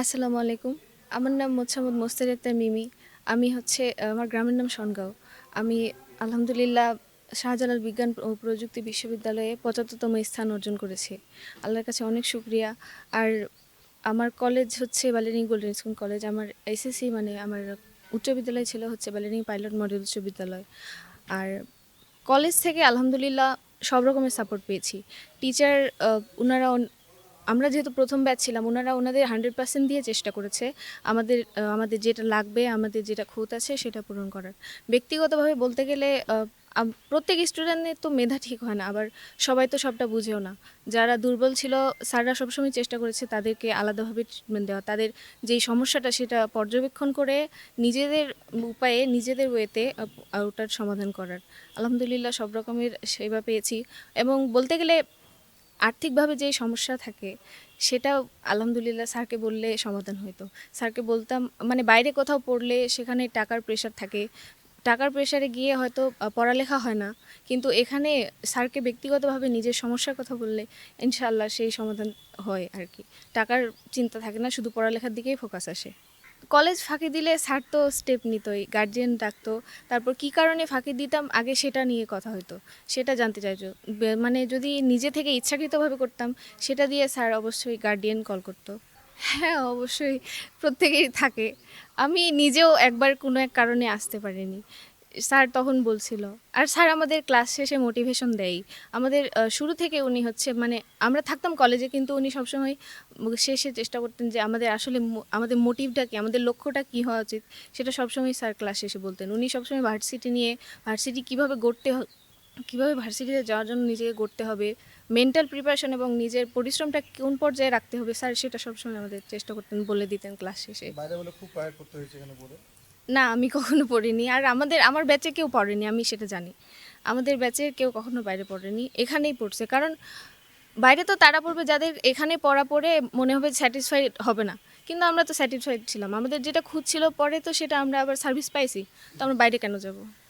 আসসালামু আলাইকুম। আমার নাম মোছামুদ মোস্তার আক্তার মিমি। আমি হচ্ছে আমার গ্রামের নাম সনগাঁও আমি আলহামদুলিল্লাহ শাহজালাল বিজ্ঞান ও প্রযুক্তি বিশ্ববিদ্যালয়ে পঁচাত্তরতম স্থান অর্জন করেছি। আল্লাহর কাছে অনেক শুক্রিয়া। আর আমার কলেজ হচ্ছে বালিনী গোল্ডেন স্কুল কলেজ। আমার এসএসসি মানে আমার উচ্চ বিদ্যালয় ছিল হচ্ছে বালিনী পাইলট মডেল উচ্চ বিদ্যালয় আর কলেজ থেকে আলহামদুলিল্লাহ সব রকমের সাপোর্ট পেয়েছি। টিচার ওনারা আমরা যেহেতু প্রথম ব্যাচ ছিলাম, ওনারা ওনাদের হান্ড্রেড পার্সেন্ট দিয়ে চেষ্টা করেছে আমাদের আমাদের যেটা লাগবে, আমাদের যেটা খুঁত আছে সেটা পূরণ করার। ব্যক্তিগতভাবে বলতে গেলে প্রত্যেক স্টুডেন্টের তো মেধা ঠিক হয় না, আবার সবাই তো সবটা বুঝেও না। যারা দুর্বল ছিল, স্যাররা সবসময় চেষ্টা করেছে তাদেরকে আলাদাভাবে ট্রিটমেন্ট দেওয়া। তাদের যেই সমস্যাটা সেটা পর্যবেক্ষণ করে নিজেদের উপায়ে, নিজেদের ওয়েতে ওটার সমাধান করার। আলহামদুলিল্লাহ সব রকমের সেবা পেয়েছি। এবং বলতে গেলে আর্থিকভাবে যে সমস্যা থাকে, সেটা আলহামদুলিল্লাহ স্যারকে বললে সমাধান হতো স্যারকে বলতাম মানে বাইরে কোথাও পড়লে সেখানে টাকার প্রেশার থাকে। টাকার প্রেশারে গিয়ে হয়তো পড়ালেখা হয় না। কিন্তু এখানে স্যারকে ব্যক্তিগতভাবে নিজের সমস্যার কথা বললে ইনশাআল্লাহ সেই সমাধান হয় আর কি। টাকার চিন্তা থাকে না, শুধু পড়ালেখার দিকেই ফোকাস আসে। কলেজ ফাঁকি দিলে স্যার তো স্টেপ নিতই গার্জিয়ান ডাকতো। তারপর কি কারণে ফাঁকি দিতাম? আগে সেটা নিয়ে কথা হতো সেটা জানতে চাইছো মানে যদি নিজে থেকে ইচ্ছাকৃতভাবে করতাম, সেটা দিয়ে স্যার অবশ্যই গার্ডিয়ান কল করতো। হ্যাঁ অবশ্যই। প্রত্যেকেই থাকে। আমি নিজেও একবার কোনো এক কারণে আসতে পারিনি। স্যার তখন বলছিল, আর স্যার আমাদের ক্লাস শেষে মোটিভেশন দেয় আমাদের শুরু থেকে উনি হচ্ছে মানে আমরা থাকতাম কলেজে কিন্তু উনি সবসময় শেষে চেষ্টা করতেন যে আমাদের আসলে আমাদের মোটিভটা কি, আমাদের লক্ষ্যটা কি হওয়া উচিত, সেটা সবসময় স্যার ক্লাস শেষে বলতেন। উনি সবসময় ভার্সিটি নিয়ে ভার্সিটি কীভাবে গড়তে কীভাবে ভার্সিটিতে যাওয়ার জন্য নিজেকে গড়তে হবে মেন্টাল প্রিপারেশন এবং নিজের পরিশ্রমটা কোন পর্যায়ে রাখতে হবে, স্যার সেটা সবসময় আমাদের চেষ্টা করতেন বলে দিতেন ক্লাস শেষে। বলে খুব করতে হয়েছে পড়ে না, আমি কখনো পড়িনি। আর আমাদের, আমার ব্যাচে কেউ পড়েনি, আমি সেটা জানি। আমাদের ব্যাচে কেউ কখনো বাইরে পড়েনি, এখানেই পড়ছে। কারণ বাইরে তো তারা পড়বে, যাদের এখানে পড়া পড়ে মনে হবে স্যাটিসফাইড হবে না। কিন্তু আমরা তো স্যাটিসফাইড ছিলাম। আমাদের যেটা খুঁজছিল পরে তো সেটা আমরা আবার সার্ভিস পাইছি, তো আমরা বাইরে কেন যাব?